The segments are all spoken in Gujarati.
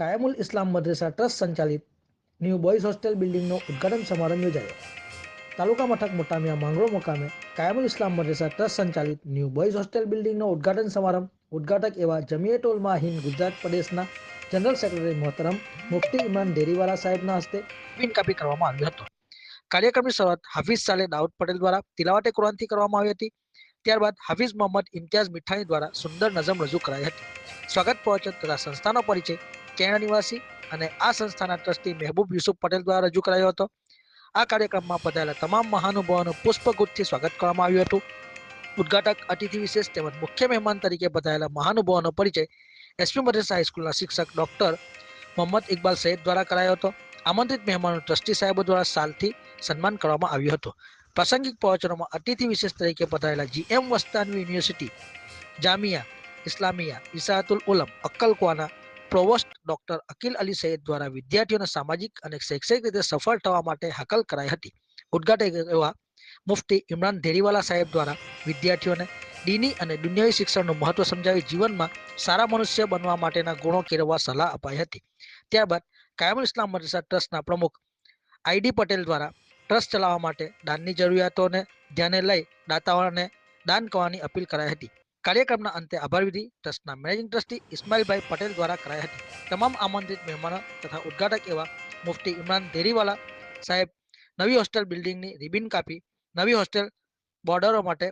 કાયમુલ ઇસ્લામ મદ્રેસા ટ્રસ્ટ સંચાલિત ન્યૂ બોયઝ હોસ્ટેલ બિલ્ડિંગનો ઉદ્ઘાટન સમારંભ યોજાયો. તાલુકા મથક મોટામિયા માંગરો મુકામે કાયમુલ ઇસ્લામ મદ્રેસા ટ્રસ્ટ સંચાલિત ન્યૂ બોયઝ હોસ્ટેલ બિલ્ડિંગનો ઉદ્ઘાટન સમારંભ, ઉદ્ઘાટક એવા જમિયતુલ માહિન ગુજરાત પ્રદેશના જનરલ સેક્રેટરી મોહતરમ મુફ્તી ઇમરાન ડેરીવાલા સાહેબના હસ્તે બિન કાપી કરવામાં આવ્યો હતો. કાર્યક્રમની શરૂઆત હાફિઝ સાલે દાઉદ પટેલ દ્વારા તિલાવતે કુરાનથી કરવામાં આવી હતી. ત્યારબાદ હાફિઝ મોહમ્મદ ઇમ્તિયાઝ મીઠાણી દ્વારા સુંદર નઝમ રજૂ કરાઈ હતી. સ્વાગત પ્રવચન તથા સંસ્થાનો પરિચય કેરળ નિવાસી અને આ સંસ્થાના ટ્રસ્ટી મહેબૂબ યુસુફ પટેલ દ્વારા રજૂ કરાયો હતો. આ કાર્યક્રમમાં પધારેલા તમામ મહાનુભાવોનું પુષ્પગુચ્છથી સ્વાગત કરવામાં આવ્યું હતું. ઉદઘાટક અતિથિ વિશેષ તેમજ મુખ્ય મહેમાન તરીકે પધારેલા મહાનુભાવોનો પરિચય એસપી મદ્રેસા હાઈસ્કૂલના શિક્ષક ડોક્ટર મોહમ્મદ ઇકબાલ સૈયદ દ્વારા કરાયો હતો. આમંત્રિત મહેમાનો ટ્રસ્ટી સાહેબો દ્વારા સાલથી સન્માન કરવામાં આવ્યું હતું. પ્રાસંગિક પ્રવચનોમાં અતિથિ વિશેષ તરીકે પધારેલા જીએમ વસ્તાનવી યુનિવર્સિટી, જામિયા, ઇસ્લામિયા ઇસાતુલ ઉલમ, અક્કલકવાના પ્રોવોસ્ટ ડોક્ટર અકીલ અલી સૈયદ દ્વારા વિદ્યાર્થીઓને સામાજિક અને શૈક્ષણિક રીતે સફળ થવા માટે હાકલ કરાઈ હતી. ઉદઘાટક એવા મુફ્તી ઇમરાન ધેરીવાલા સાહેબ દ્વારા વિદ્યાર્થીઓને દીની અને દુનિયાવી શિક્ષણનું મહત્વ સમજાવી જીવનમાં સારા મનુષ્ય બનવા માટેના ગુણો કેળવવા સલાહ અપાઈ હતી. ત્યારબાદ કાયમુલ ઇસ્લામ મદ્રસા ટ્રસ્ટના પ્રમુખ આઈડી પટેલ દ્વારા ટ્રસ્ટ ચલાવવા માટે દાનની જરૂરિયાતોને ધ્યાને લઈ દાતાઓને દાન કરવાની અપીલ કરાઈ હતી. કાર્યક્રમના અંતે આભાર વિધિ. ટ્રસ્ટના મેનેજિંગ ટ્રસ્ટી ઇસ્માઇલભાઈ પટેલ દ્વારા કરાઈ હતી. તમામ આમંત્રિત મહેમાનો તથા ઉદ્ઘાટક એવા મુફ્તી ઇમરાન દેરીવાલા સાહેબ, નવી હોસ્ટેલ બિલ્ડિંગની રિબિન કાપી, નવી હોસ્ટેલ બોર્ડરો માટે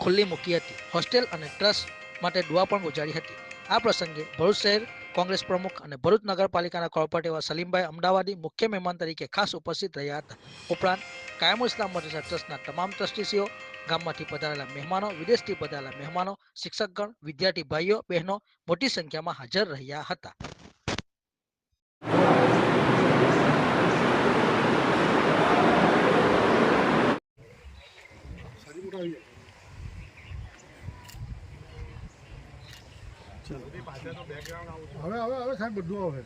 ખુલ્લી મૂકી હતી. હોસ્ટેલ અને ટ્રસ્ટ માટે દુઆ પણ ગુજારી હતી. આ પ્રસંગે ભરૂચ શહેર કોંગ્રેસ પ્રમુખ અને ભરૂચ નગરપાલિકાના કોર્પોરેટ એવા સલીમભાઈ અમદાવાદી મુખ્ય મહેમાન તરીકે ખાસ ઉપસ્થિત રહ્યા હતા. ઉપરાંત કાયમુલ ઇસ્લામ મદ્રસા ટ્રસ્ટના તમામ ટ્રસ્ટીસીઓ, ગામમાંથી પધારેલા મહેમાનો, વિદેશથી પધારેલા મહેમાનો, શિક્ષકગણ, વિદ્યાર્થી ભાઈઓ, બહેનો મોટી સંખ્યામાં હાજર રહ્યા હતા. હવે હવે હવે સાહેબ બધું આવે